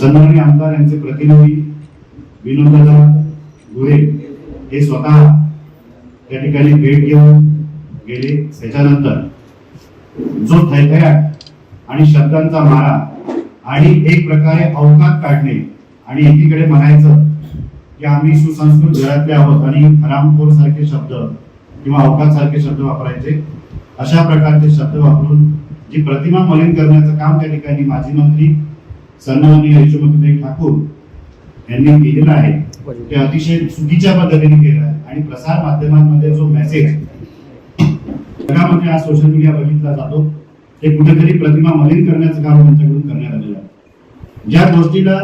सन्माननीय आमदार यांचे प्रतिनिधी विनोददा गुरे हे स्वतः त्या ठिकाणी भेट घेऊन गेले. त्याच्यानंतर जो थैथयाट आणि शब्दांचा मारा आणि एक प्रकारे अवकात काढणे आणि एकीकडे म्हणायचं की आम्ही सुसंस्कृत घरातले आहोत आणि हरामखोर सारखे शब्द किंवा अवकात सारखे शब्द वापरायचे. अशा प्रकारचे शब्द वापरून जी प्रतिमा मलिन करण्याचं काम त्या ठिकाणी माजी मंत्री सन्माननीय यशोमतीताई ठाकूर यांनी केलेलं आहे. ते अतिशय चुकीच्या पद्धतीने केलं आहे. आणि प्रसार माध्यमांमध्ये जो मेसेज जगामध्ये आज सोशल मीडिया बघितला जातो ते कुठेतरी प्रतिमा मलिन करण्याचं काम त्यांच्याकडून करण्यात आलेलं आहे. ज्या गोष्टीला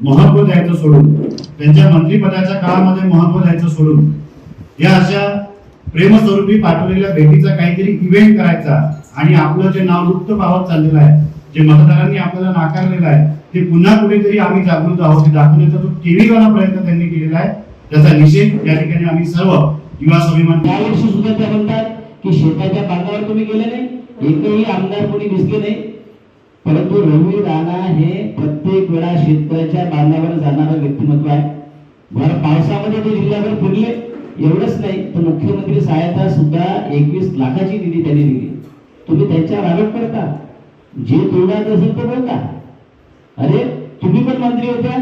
महत्त्व द्यायचं सोडून त्यांच्या मंत्रिपदाच्या काळामध्ये महत्त्व द्यायचं सोडून या अशा प्रेमस्वरूपी पाठवलेल्या भेटीचा काहीतरी इव्हेंट करायचा आणि आपलं जे नाव लुप्त पावत चाललेलं आहे जे मतदारांनी आपल्याला नाकारलेलं आहे ते पुन्हा कुठेतरी आम्ही जागृत आहोत. हे दाखवण्याचा जो टीव्हीवाला प्रयत्न त्यांनी केलेला आहे. त्याचा निषेध या ठिकाणी आम्ही सर्व युवा स्वाभिमान यावर्षी सुद्धा त्या म्हणतात की शेताच्या बांधावर तुम्ही गेले नाही. एकही आमदार कोणी दिसले नाही. परंतु रवी राणा हे प्रत्येक वेळा शेतकऱ्याच्या बांधावर जाणारं व्यक्तिमत्व आहे. भर पावसामध्ये ते जिल्ह्यावर फिरले एवढंच नाही तर मुख्यमंत्री सहायता सुद्धा एकवीस लाखाची निधी त्यांनी दिली. तुम्ही त्यांच्या रागत करता जे तोडायचं असेल ते बोलता. अरे तुम्ही पण मंत्री होत्या.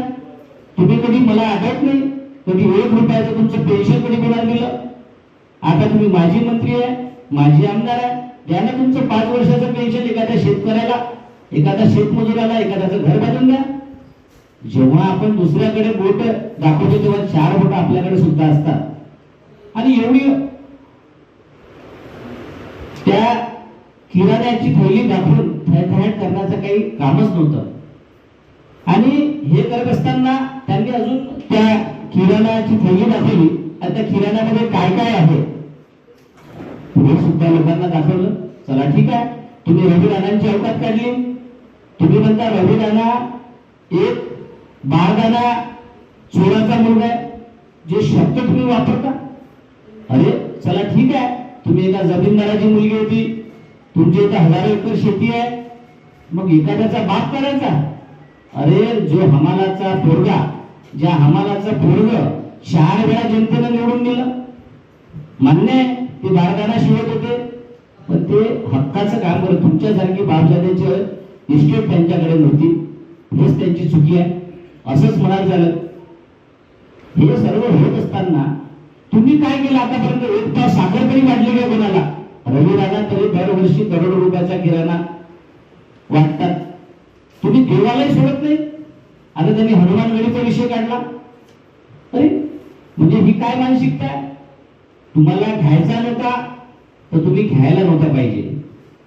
तुम्ही कधी मला आठवत नाही? कधी एक रुपयाचं तुमचं पेन्शन कधी कोणाला दिलं? आता तुम्ही माजी मंत्री आहे माजी आमदार आहे. द्या तुमचं पाच वर्षाचं पेन्शन एखाद्या शेतकऱ्याला एखाद्या शेतमजुराला एखाद्याचं घर बांधून द्या. जेव्हा आपण दुसऱ्याकडे बोट दाखवतो तेव्हा चार बोट आपल्याकडे सुद्धा असतात. आणि एवढी त्या किराण्याची थैली दाखवून करण्याचं काही कामच नव्हतं. आणि हे करत असताना त्यांनी अजून त्या किराणाची थैली दाखवली. आणि त्या किराण्यामध्ये काय काय आहे? हे सुद्धा लोकांना दाखवलं. चला ठीक आहे. तुम्ही रवी राणांची अवकात काढली. तुम्ही म्हणता रवी राणा एक बाळदाना चोराचा मुलगा आहे. जे शब्द तुम्ही वापरता. अरे चला ठीक आहे. तुम्ही एका जमीनदाराची मुलगी होती. तुमची इथं हजारो एकर शेती आहे. मग एखाद्याचा बाप करायचा? अरे जो हमालाचा पोरगा ज्या हमालाचा पोरग शहार वेळा जनतेनं निवडून दिलं. मान्य आहे ते बारदाना शिवत होते. पण ते हक्काचं काम करत तुमच्यासारखी बापजाद्याची इस्टेट त्यांच्याकडे नव्हती. हेच त्यांची चुकी आहे. असंच म्हणाल झालं. हे सर्व होत असताना तुम्ही काय केलं आतापर्यंत? एक तास साखर तरी वाढली का कोणाला? रवी राजा तरी दरवर्षी करोड रुपयाचा किराणा वाटतात. तुम्ही देवालाही सोडत नाही. आता त्यांनी हनुमान गडीचा विषय काढला. अरे म्हणजे ही काय मानसिकता आहे? तुम्हाला घ्यायचा नव्हता तर तुम्ही घ्यायला नव्हता पाहिजे.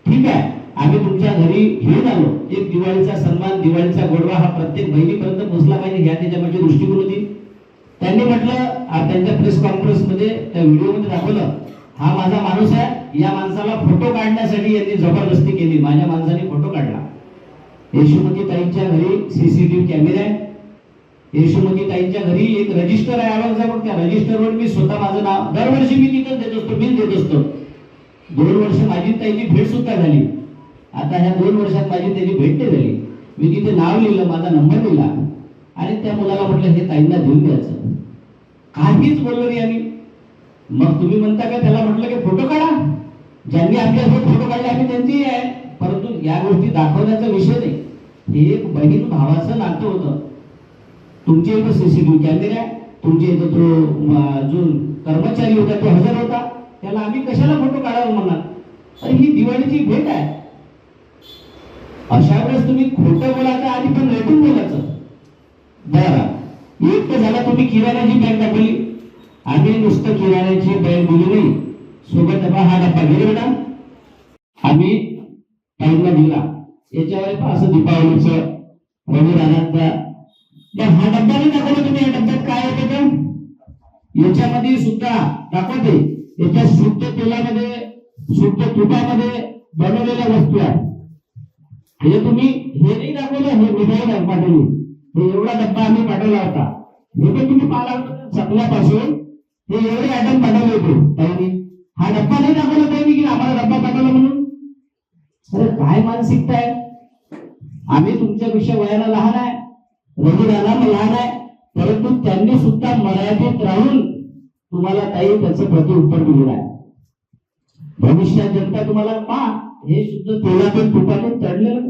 ठीक आहे आम्ही तुमच्या घरी घेऊन आलो. एक दिवाळीचा सन्मान दिवाळीचा गोडवा हा प्रत्येक बहिणीपर्यंत पोहोचला पाहिजे ह्या त्याच्या म्हणजे दृष्टिकोन होती. त्यांनी म्हटलं त्यांच्या प्रेस कॉन्फरन्समध्ये त्या व्हिडिओमध्ये दाखवलं हा माझा माणूस आहे. या माणसाला फोटो काढण्यासाठी यांनी जबरदस्ती केली. माझ्या माणसाने फोटो काढला. यशोमती ताईंच्या घरी सीसीटीव्ही कॅमेरा आहे. यशोमती ताईंच्या घरी एक रजिस्टर आहे. आवाज त्या रजिस्टरवर मी स्वतः माझं नाव दरवर्षी मी तिथं देत असतो बिल देत असतो. दोन वर्ष माझी ताईची भेट सुद्धा झाली. आता ह्या दोन वर्षात माझी त्याची भेट नाही झाली. मी तिथे नाव लिहिलं माझा नंबर लिहिला. आणि त्या मुलाला म्हटलं हे ताईंना देऊन द्यायचं. काहीच बोललो नाही आम्ही. मग तुम्ही म्हणता का त्याला म्हटलं की फोटो काढा? ज्यांनी आपल्यासोबत फोटो काढले आम्ही त्यांचीही आहे. परंतु या गोष्टी दाखवण्याचा विषय नाही. हे एक बहीण भावाचं नातं होतं. तुमच्या इथं सीसीटीव्ही कॅमेरे आहे. तुमच्या इथं तो जो कर्मचारी होता तो हजर होता. त्याला आम्ही कशाला फोटो काढावा म्हणणार? अरे ही दिवाळीची भेट आहे. अशा वेळेस तुम्ही खोटं बोलायचं आधी पण रेटून बोलायचं. बरं. एक तर झाला तुम्ही किराण्याची बॅग दाखवली. आम्ही नुसतं किराण्याची बॅग दिली नाही. सोबत डबा हा डब्बा घे बेटा आम्ही ताईंना दिला. याच्यावर पहा असं दीपावलीचं रवी राणांचा तर हा डब्बा नाही दाखवला तुम्ही या डब्यात काय येते तर याच्यामध्ये सुद्धा दाखवते. याच्या शुद्ध तेलामध्ये शुद्ध तुपामध्ये बनवलेल्या वस्तू आहेत. हे तुम्ही हे नाही दाखवलं हे मिठाई पाठवली हे एवढा डब्बा आम्ही पाठवला होता. हे पण तुम्ही पाहिला सकल्यापासून हे एवढे आयटम पाठवले होते. ताईंनी हा डब्बा नाही दाखवला त्यांनी की आम्हाला डब्बा दाखवला म्हणून? अरे काय मानसिकता आहे? आम्ही तुमच्यापेक्षा वयाला लहान आहे. रघुदाना लहान आहे. परंतु त्यांनी सुद्धा मर्यादित राहून तुम्हाला काही त्याचं प्रत्युत्तर दिलेलं आहे. भविष्यात जनता तुम्हाला पहा हे सुद्धा तेलातून तुपातून चढलेलं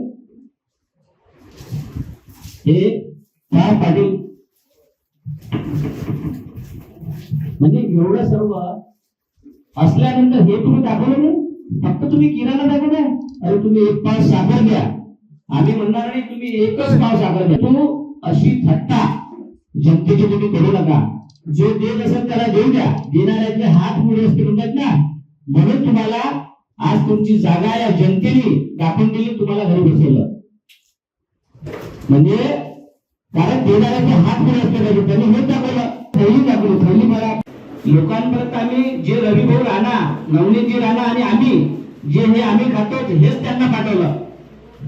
हे काय पाटील? म्हणजे एवढं सर्व असल्यानंतर हे तुम्ही दाखवलं नाही? फक्त तुम्ही किराणा दाखवताय अरे तुम्ही एक पाव साखर घ्या. आम्ही म्हणणार नाही तुम्ही एकच पाव साखर घ्या. तो अशी थट्टा जनतेची तुम्ही करू नका. जो देत असेल त्याला देऊ द्या. देणाऱ्याचे हात पुढे असते म्हणतात ना. म्हणून तुम्हाला आज तुमची जागा या जनतेने दाखवून दिली तुम्हाला घरी बसवलं. म्हणजे कारण देणाऱ्याचे हात पुढे असते त्यांनी हेच दाखवलं. लोकांपर्यंत आम्ही जे रविभाऊ राणा नवनीतजी राणा आणि आम्ही जे हे आम्ही खातो हेच त्यांना पाठवलं.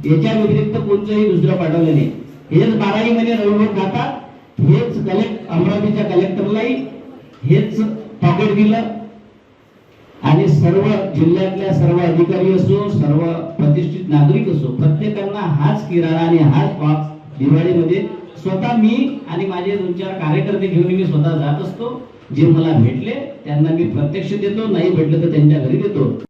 याच्या व्यतिरिक्त कोणतंही दुसरं पाठवलं नाही. हेच बाराही महिने रविभाऊ खातात हेच कलेक्ट अमरावतीच्या कलेक्टरलाही हेच पॉकेट दिलं. आणि सर्व जिल्ह्यातल्या सर्व अधिकारी असो सर्व प्रतिष्ठित नागरिक असो प्रत्येकांना हाच किराणा आणि हाच बॉक्स दिवाळीमध्ये स्वतः मी आणि माझे दोन चार कार्यकर्ते घेऊन मी स्वतः जात असतो. जे मला भेटले त्यांना मी प्रत्यक्ष देतो नाही भेटलं तर त्यांच्या घरी देतो.